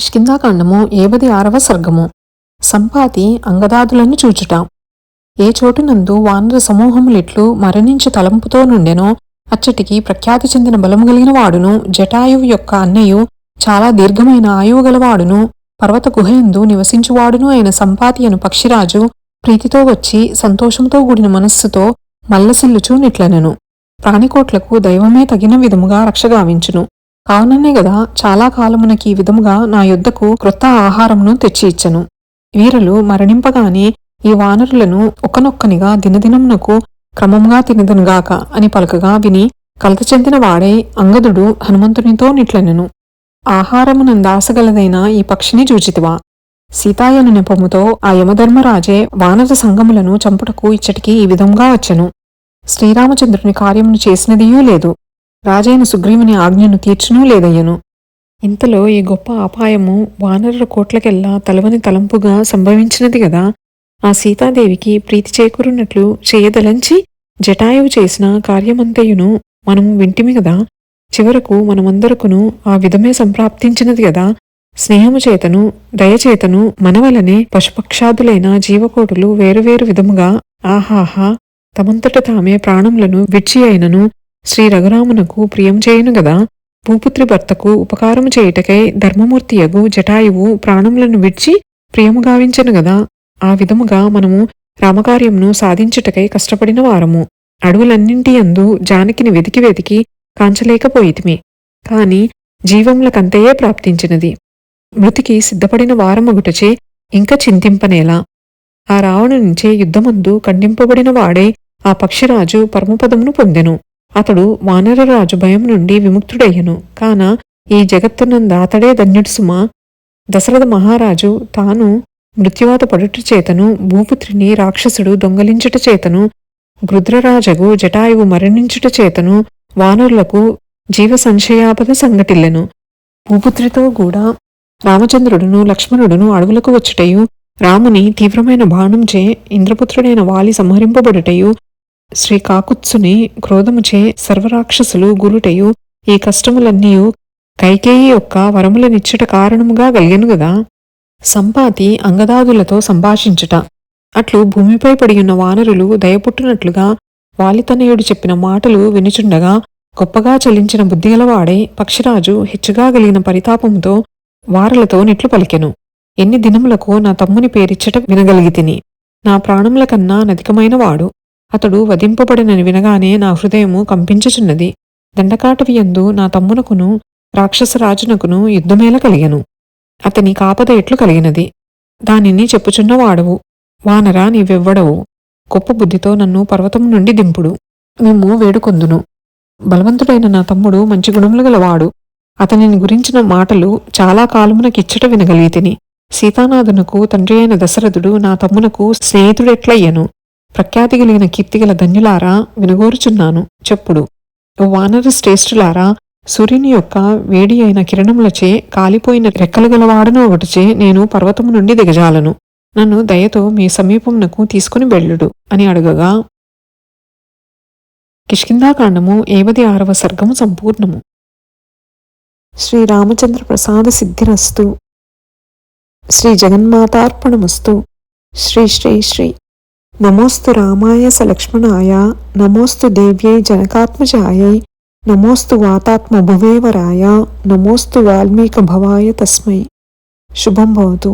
కిష్కిందాకాండము ఏబది ఆరవ సర్గము. సంపాతి అంగదాదులను చూచుట. ఏ చోటునందు వానర సమూహములిట్లు మరణించి తలంపుతో నుండెనో అచ్చటికి ప్రఖ్యాతి చెందిన బలము కలిగిన వాడును జటాయువు యొక్క అన్నయ్యు చాలా దీర్ఘమైన ఆయువు గలవాడును పర్వత గుహయందు నివసించువాడును అయిన సంపాతి అను పక్షిరాజు ప్రీతితో వచ్చి సంతోషంతో కూడిన మనస్సుతో మల్లసిల్లుచూ నిట్లనెను. ప్రాణికోట్లకు దైవమే తగిన విధముగా రక్షగావించును కావుననే గదా చాలా కాలమునకి ఈ విధముగా నా యుద్ధకు క్రొత్త ఆహారమును తెచ్చి ఇచ్చను. వీరులు మరణింపగానే ఈ వానరులను ఒకనొక్కనిగా దినదినమునకు క్రమముగా తినదనుగాక అని పలకగా విని కలత చెందిన వాడే అంగదుడు హనుమంతునితో నిట్లనెను. ఆహారమునందాసగలదైన ఈ పక్షిని చూచితివా. సీతాయను నెపముతో ఆ యమధర్మరాజే వానర సంగములను చంపుటకు ఇచ్చటికి ఈ విధంగా వచ్చెను. శ్రీరామచంద్రుని కార్యమును చేసినదియూ లేదు. రాజైన సుగ్రీవుని ఆజ్ఞను తీర్చునూ లేదయ్యను? ఇంతలో ఈ గొప్ప అపాయము వానరుల కోట్లకెల్లా తలవని తలంపుగా సంభవించినది గదా. ఆ సీతాదేవికి ప్రీతి చేకూరున్నట్లు చేయదలంచి జటాయువు చేసిన కార్యమంతయును మనము వింటిమి గదా. చివరకు మనమందరకును ఆ విధమే సంప్రాప్తించినది గదా. స్నేహము చేతను దయచేతను మనవలనే పశుపక్షాదులైన జీవకోటులు వేరువేరు విధముగా ఆహాహా తమంతట తామే ప్రాణములను విడిచి అయినను శ్రీ రఘురామునకు ప్రియం చేయును గదా. భూపుత్రి భర్తకు ఉపకారం చేయుటకై ధర్మమూర్తియగు జటాయువు ప్రాణములను విడిచి ప్రియము గావించను గదా. ఆ విధముగా మనము రామకార్యంను సాధించుటకై కష్టపడిన వారము. అడవులన్నింటి అందు జానకిని వెతికి వెతికి కాంచలేకపోయితిమి. కాని జీవములకంతయే ప్రాప్తించినది. మృతికి సిద్ధపడిన వారమగుటచే ఇంక చింతింపనేలా. ఆ రావణునించే యుద్ధమందు ఖండింపబడిన వాడే ఆ పక్షిరాజు పరమపదమును పొందెను. అతడు వానరరాజు భయం నుండి విముక్తుడయ్యను. కాన ఈ జగత్తునందాతడే ధన్యుడు సుమ. దశరథ మహారాజు తాను మృత్యువాత పడుట చేతను భూపుత్రిని రాక్షసుడు దొంగలించుట చేతను గృద్రరాజగు జటాయువు మరణించుట చేతను వానరులకు జీవ సంశయాపద సంఘటిల్లెను. భూపుత్రితో కూడా రామచంద్రుడును లక్ష్మణుడును అడవులకు వచ్చుటయు రాముని తీవ్రమైన బాణంచే ఇంద్రపుత్రుడైన వాలి సంహరింపబడుటయు శ్రీ కాకుత్సుని క్రోధముచే సర్వరాక్షసులు గురుటయు ఈ కష్టములన్నీయు కైకేయి యొక్క వరములనిచ్చుట కారణముగా కలిగెను గదా? సంపాతి అంగదాదులతో సంభాషించుట. అట్లు భూమిపై పడియున్న వానరులు దయపుట్టునట్లుగా వాలితనయుడు చెప్పిన మాటలు వినుచుండగా గొప్పగా చలించిన బుద్ధిగలవాడై పక్షిరాజు హెచ్చుగా కలిగిన పరితాపముతో వారలతో నిట్లు పలికెను. ఎన్ని దినములకు నా తమ్ముని పేరిచ్చట వినగలిగితిని. నా ప్రాణముల కన్నా నధికమైన వాడు. అతడు వధింపబడినని వినగానే నా హృదయము కంపించుచున్నది. దండకాటవియందు నా తమ్మునకును రాక్షసరాజునకును యుద్ధమేల కలిగెను. అతని కాపద ఎట్లు కలిగినది? దానిని చెప్పుచున్నవాడవు. వానరా నీవెవ్వడవు. గొప్ప బుద్ధితో నన్ను పర్వతం నుండి దింపుడు. మేము వేడుకొందును. బలవంతుడైన నా తమ్ముడు మంచి గుణములు గలవాడు. అతనిని గురించిన మాటలు చాలా కాలమునకిచ్చట వినగలిగితిని. సీతానాథునకు తండ్రి అయిన దశరథుడు నా తమ్మునకు స్నేహితుడెట్లయ్యను? ప్రఖ్యాతి కలిగిన కీర్తిగల ధన్యులారా వినగోరుచున్నాను. చెప్పుడు. వానర శ్రేష్ఠులారా సూర్యుని యొక్క వేడి అయిన కిరణములచే కాలిపోయిన రెక్కలు గలవాడను ఒకటిచే నేను పర్వతము నుండి దిగజాలను. నన్ను దయతో మీ సమీపమునకు తీసుకుని వెళ్ళుడు అని అడగగా కిష్కిందాకాండము ఏవది ఆరవ సర్గము సంపూర్ణము. శ్రీరామచంద్ర ప్రసాద సిద్ధిరస్తు. శ్రీ జగన్మాతార్పణమస్తు. శ్రీ శ్రీ శ్రీ. नमोस्तु रामाय सलक्ष्मणाय नमोस्तु देव्यै जनकात्मजायै नमोस्तु वातात्मभुवेवराय नमोस्तु वाल्मीकभवाय तस्मै। शुभं भवतु।